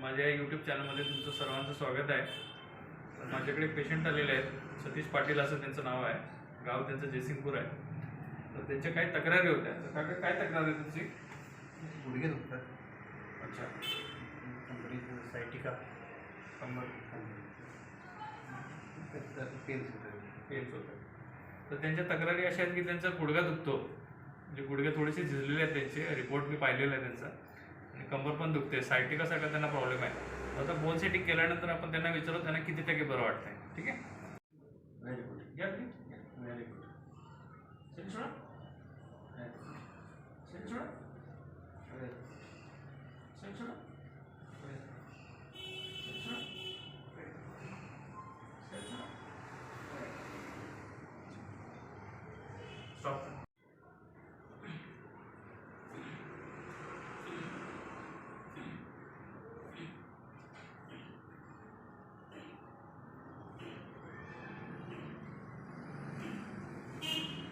माझ्या यूट्यूब चॅनलमध्ये तुमचं सर्वांचं स्वागत आहे. तर माझ्याकडे पेशंट आलेले आहेत. सतीश पाटील असं त्यांचं नाव आहे. गाव त्यांचं जयसिंगपूर आहे. तर त्यांच्या काही तक्रारी होत्या. तर काका काय तक्रार आहे तुमची? गुडघे दुखतात. अच्छा. कंपनीचं सायटिका. कंबर पेन्स होतं तर त्यांच्या तक्रारी अशा आहेत की त्यांचा गुडघा दुखतो. म्हणजे गुडघे थोडेसे झिजलेले आहेत त्यांचे. रिपोर्ट मी पाहिलेला आहे त्यांचा. कंबर पण दुखते सायटिकासारखा त्यांना प्रॉब्लेम आहे. आता बोन सेटिंग केल्यानंतर आपण त्यांना विचारू त्यांना किती टक्के बरं वाटतंय ठीक आहे? व्हेरी गुड घ्या. व्हेरी गुड Sit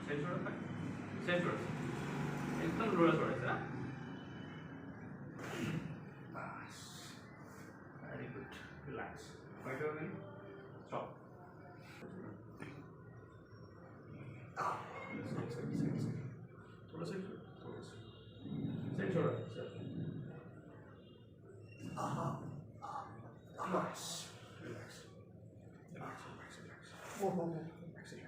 ছেট জোৰা পায় ছেট জোৰা একদম ল'ৰা জোৰাইছে হা ভেৰি গুড ৰিলেক্স হয়তো চক Relax. Relax. Relax. Relax. Relax. Relax. Relax. Relax. Relax. Relax.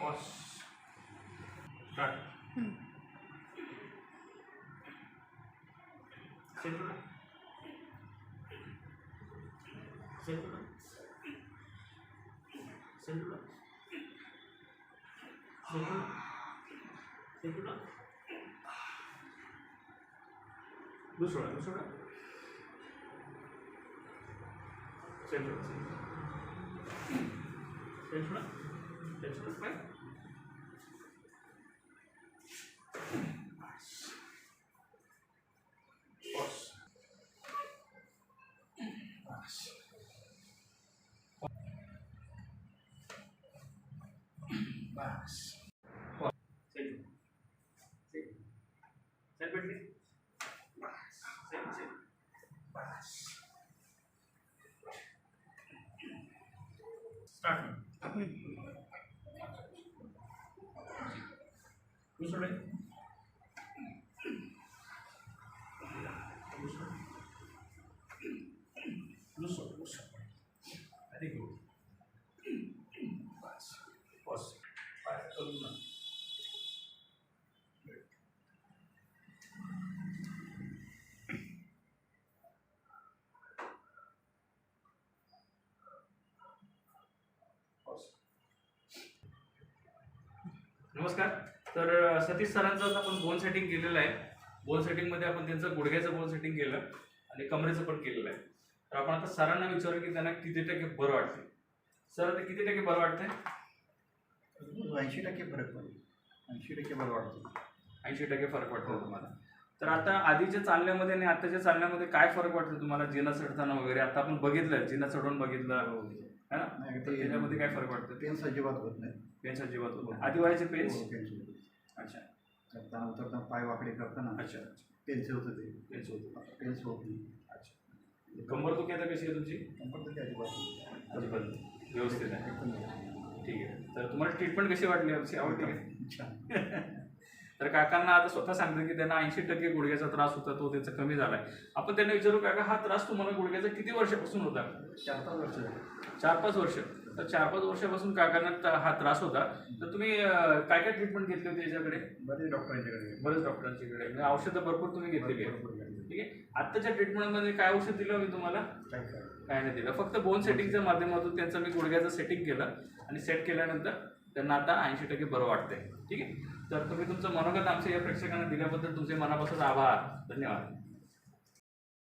Pause start Central. Central. Central. Central. Central. दूसरा दूसरा central dan selesai pos start. luso. Very good. Bas. Pause. Bye. Kalma. Pause. नमस्कार तर सतीश सरांचं आता आपण bone setting केलेलं आहे. Bone सेटिंगमध्ये आपण त्यांचं गुडघ्याचं बोन सेटिंग केलं आणि कमरेचं पण केलेलं आहे. तर आपण आता सरांना विचारू की त्यांना किती टक्के बरं वाटते सर आता किती टक्के बरं वाटतंय? ऐंशी टक्के फरक पडेल ऐंशी टक्के बरं वाटतं. ऐंशी टक्के फरक वाटतो तुम्हाला. तर आता आधीच्या चालण्यामध्ये आणि आताच्या चालण्यामध्ये काय फरक वाटतो तुम्हाला? जिना चढताना वगैरे? आता आपण बघितलं जिना चढून बघितलं. है ना? नाही, त्याच्यामध्ये काय फरक वाटतं पेन्स अजिबात होत नाही पेन्स अजिबात होतं आधी व्हायचे पेन्स? हो. अच्छा. चढताना उतरताना पाय वाकडे करताना अच्छा. पेन्स होतं ते. पेन्स होतं. पेन्स होत नाही. अच्छा. कंबर दुखी आता कशी आहे तुमची? कंपनी ते अजिबात. अजिबात व्यवस्थित आहे. ठीक आहे. तर तुम्हाला ट्रीटमेंट कशी वाटली? आमची आवडली? का छान. तर काकांना आता स्वतः सांगतो की त्यांना ऐंशी टक्के गुडघ्याचा त्रास होता तो त्यांचा कमी झालाय. आपण त्यांना विचारू काका हा त्रास तुम्हाला गुडघ्याचा किती वर्षापासून होता? चार पाच वर्ष झाली. चार पाच वर्ष. तर चार पाच वर्षापासून काकांना हा त्रास होता. तर तुम्ही काय काय ट्रीटमेंट घेतली होती याच्याकडे? बरेच डॉक्टरांच्याकडे. बरेच डॉक्टरांच्याकडे. म्हणजे औषधं भरपूर तुम्ही घेतलेली आहे. ठीक आहे. आत्ताच्या ट्रीटमेंटमध्ये काय औषध दिलं मी तुम्हाला? काय नाही दिलं. फक्त बोन सेटिंगच्या माध्यमातून त्यांचं मी गुडघ्याचं सेटिंग केलं आणि सेट केल्यानंतर त्यांना आता ऐंशी टक्के बरं वाटतंय. ठीक आहे? तर तुम्ही तुमचं मनोगत आमच्या या प्रेक्षकांना दिल्याबद्दल तुमचे मनापासून आभार. धन्यवाद.